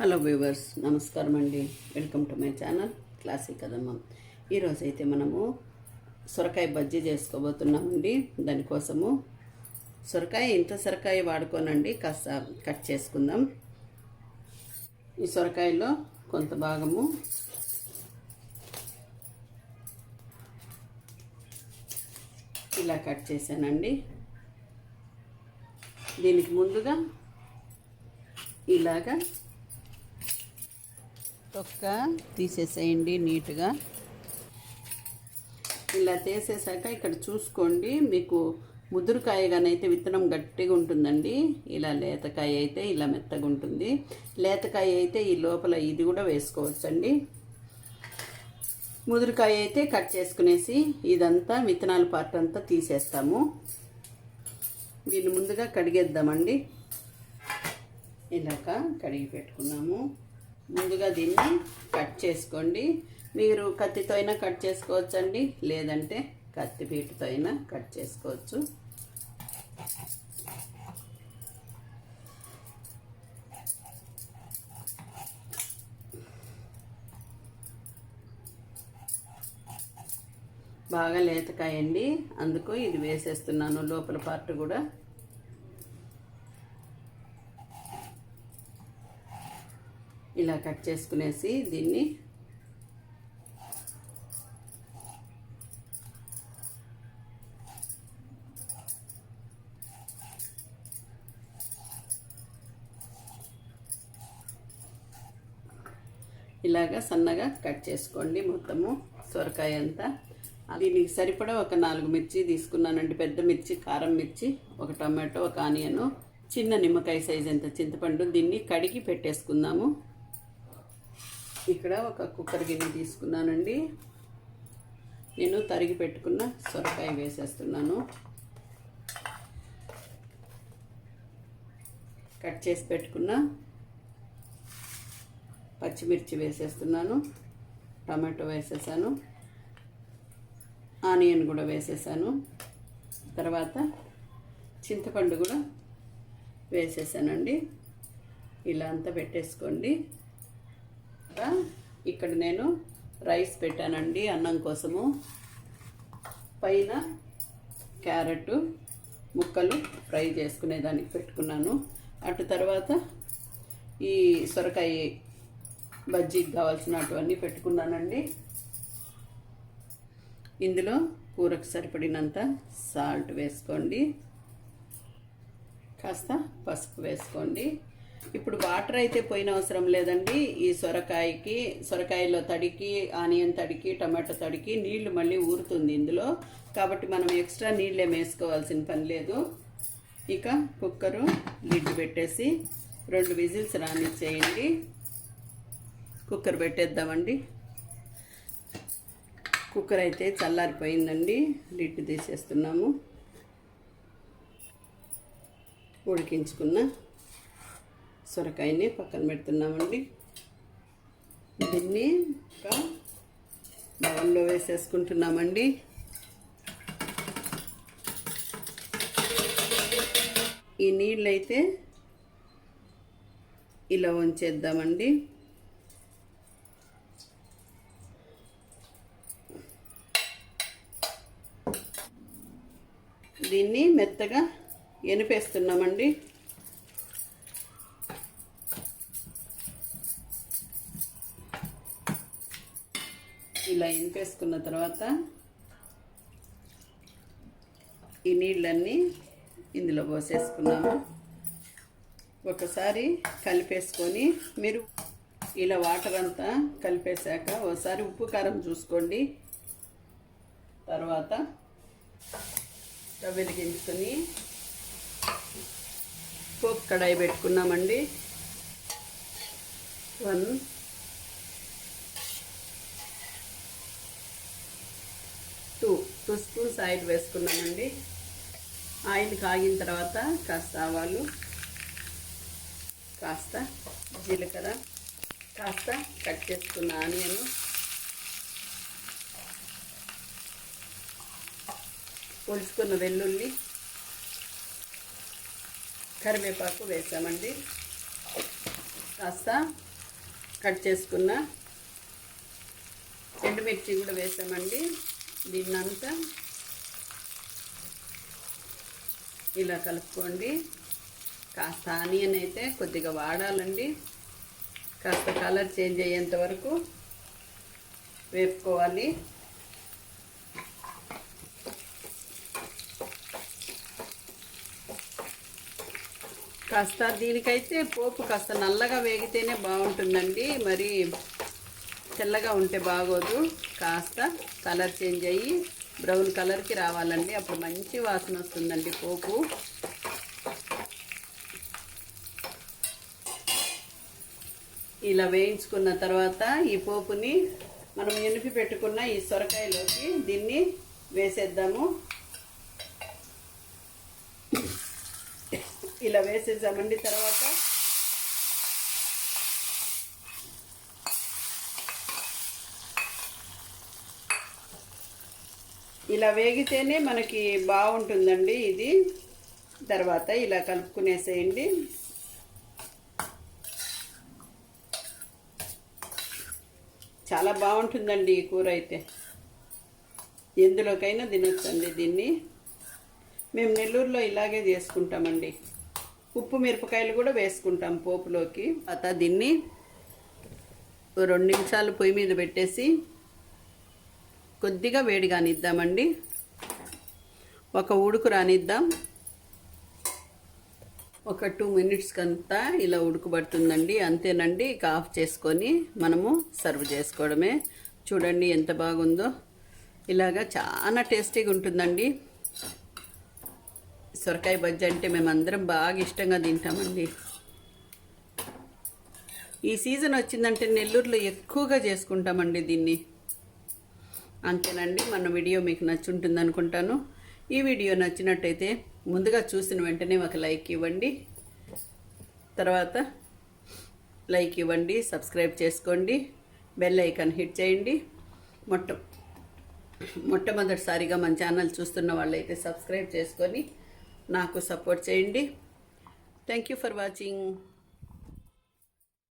Hello viewers నమస్కారం అండి. Welcome to my channel Classic కదమ్మ. ఈరోజు అయితే మనము సొరకాయ బజ్జీ చేసుకోబోతున్నామండి. దానికోసము సొరకాయ ఇంత సొరకాయ వాడుకోనండి. కాస్త కట్ చేసుకుందాం. ఈ సొరకాయలో కొంత భాగము ఇలా కట్ చేశానండి. దీనికి ముందుగా ఇలాగా తొక్క తీసేసేయండి నీట్గా. ఇలా తీసేసాక ఇక్కడ చూసుకోండి మీకు ముదురుకాయగానైతే విత్తనం గట్టిగా ఉంటుందండి. ఇలా లేతకాయ అయితే ఇలా మెత్తగా ఉంటుంది. లేతకాయ అయితే ఈ లోపల ఇది కూడా వేసుకోవచ్చండి. ముదురుకాయ అయితే కట్ చేసుకునేసి ఇదంతా విత్తనాల పార్ట్ అంతా తీసేస్తాము. దీన్ని ముందుగా కడిగేద్దామండి. ఇలాక కడిగి పెట్టుకున్నాము. ముందుగా దీన్ని కట్ చేసుకోండి. మీరు కత్తితో అయినా కట్ చేసుకోవచ్చండి. లేదంటే కత్తి పీటుతో అయినా కట్ చేసుకోవచ్చు. బాగా లేతకాయండి. అందుకు ఇది వేసేస్తున్నాను. లోపల పార్ట్ కూడా ఇలా కట్ చేసుకునేసి దీన్ని ఇలాగా సన్నగా కట్ చేసుకోండి మొత్తము సొరకాయ అంతా. దీనికి సరిపడా ఒక నాలుగు మిర్చి తీసుకున్నానండి. పెద్ద మిర్చి కారం మిర్చి ఒక టమాటో ఒక ఆనియన్ చిన్న నిమ్మకాయ సైజ్ ఎంత చింతపండు దీన్ని కడిగి పెట్టేసుకుందాము. ఇక్కడ ఒక కుక్కర్ గిన్నె తీసుకున్నానండి. నేను తరిగి పెట్టుకున్న సొరకాయ వేసేస్తున్నాను. కట్ చేసి పెట్టుకున్న పచ్చిమిర్చి వేసేస్తున్నాను. టమాటో వేసేసాను. ఆనియన్ కూడా వేసేసాను. తర్వాత చింతపండు కూడా వేసేసానండి. ఇలా అంతా పెట్టేసుకోండి. ఇక్కడ నేను రైస్ పెట్టానండి అన్నం కోసము. పైన క్యారెట్ ముక్కలు ఫ్రై చేసుకునేదానికి పెట్టుకున్నాను. అటు తర్వాత ఈ సొరకాయ బజ్జీకి కావాల్సినటువన్నీ పెట్టుకున్నానండి. ఇందులో కూరకు సరిపడినంత సాల్ట్ వేసుకోండి. కాస్త పసుపు వేసుకోండి. ఇప్పుడు వాటర్ అయితే పోయిన అవసరం లేదండి. ఈ సొరకాయకి సొరకాయలో తడికి ఆనియన్ తడికి టమాటో తడికి నీళ్ళు మళ్ళీ ఊరుతుంది ఇందులో. కాబట్టి మనం ఎక్స్ట్రా నీళ్ళే వేసుకోవాల్సిన పని లేదు. ఇక కుక్కరు లిడ్ పెట్టేసి రెండు విజిల్స్ రానిచ్చేయండి. కుక్కర్ పెట్టేద్దామండి. కుక్కర్ అయితే చల్లారిపోయిందండి. లిడ్ తీసేస్తున్నాము. ఉడికించుకున్న సొరకాయని పక్కన పెడుతున్నామండి. దీన్ని ఒక బౌల్లో వేసేసుకుంటున్నామండి. ఈ నీళ్ళు అయితే ఇలా ఉంచేద్దామండి దీన్ని మెత్తగా ఎనిపేస్తున్నామండి. ఇలా ఎనిపేసుకున్న తర్వాత ఈ నీళ్ళన్నీ ఇందులో పోసేసుకున్నాము. ఒకసారి కలిపేసుకొని మీరు ఇలా వాటర్ అంతా కలిపేశాక ఒకసారి ఉప్పు కారం చూసుకోండి. తర్వాత స్టవ్ వెలిగించుకొని పోపు కడాయి పెట్టుకున్నామండి. One two two spoons oil వేసుకున్నామండి. Oil కాగిన తర్వాత కాస్త ఆవాలు కాస్త జీలకర్ర కాస్త కట్ చేసుకున్న ఆనియన్. పొలుచుకున్న వెల్లుల్లి కరివేపాకు వేసామండి. కాస్త కట్ చేసుకున్న ఎండుమిర్చి కూడా వేసామండి. దీన్నంతా ఇలా కలుపుకోండి. కాస్త ఆనియన్ అయితే కొద్దిగా వాడాలండి. కాస్త కలర్ చేంజ్ అయ్యేంత వరకు వేపుకోవాలి. కాస్త దీనికైతే పోపు కాస్త నల్లగా వేగితేనే బాగుంటుందండి. మరి తెల్లగా ఉంటే బాగోదు. కాస్త కలర్ చేంజ్ అయ్యి బ్రౌన్ కలర్కి రావాలండి. అప్పుడు మంచి వాసన వస్తుందండి పోపు. ఇలా వేయించుకున్న తర్వాత ఈ పోపుని మనం ఎనిపి పెట్టుకున్న ఈ సొరకాయలోకి దీన్ని వేసేద్దాము. ఇలా వేసేసామండి తర్వాత ఇలా వేగితేనే మనకి బాగుంటుందండి ఇది. తర్వాత ఇలా కలుపుకునేసేయండి. చాలా బాగుంటుందండి ఈ కూర అయితే. ఎందులోకైనా తినొచ్చండి దీన్ని. మేము నెల్లూరులో ఇలాగే చేసుకుంటామండి. ఉప్పు మిరపకాయలు కూడా వేసుకుంటాం పోపులోకి. తర్వాత దీన్ని రెండు నిమిషాలు పొయ్యి మీద పెట్టేసి కొద్దిగా వేడి కానిద్దామండి. ఒక ఉడుకు రానిద్దాం. ఒక టూ మినిట్స్ కంతా ఇలా ఉడుకుబడుతుందండి. అంతేనండి ఇక ఆఫ్ చేసుకొని మనము సర్వ్ చేసుకోవడమే. చూడండి ఎంత బాగుందో. ఇలాగా చాలా టేస్టీగా ఉంటుందండి. సొరకాయ బజ్జి అంటే మేమందరం బాగా ఇష్టంగా తింటామండి. ఈ సీజన్ వచ్చిందంటే నెల్లూరులో ఎక్కువగా చేసుకుంటామండి దీన్ని. అంతేనండి మన వీడియో మీకు నచ్చుంటుంది అనుకుంటాను. ఈ వీడియో నచ్చినట్టయితే ముందుగా చూసిన వెంటనే ఒక లైక్ ఇవ్వండి. తర్వాత లైక్ ఇవ్వండి సబ్స్క్రైబ్ చేసుకోండి బెల్ ఐకాన్ హిట్ చేయండి. మొట్ట మొట్టమొదటిసారిగా మన ఛానల్ చూస్తున్న వాళ్ళైతే సబ్స్క్రైబ్ చేసుకొని నాకు సపోర్ట్ చేయండి. Thank you for watching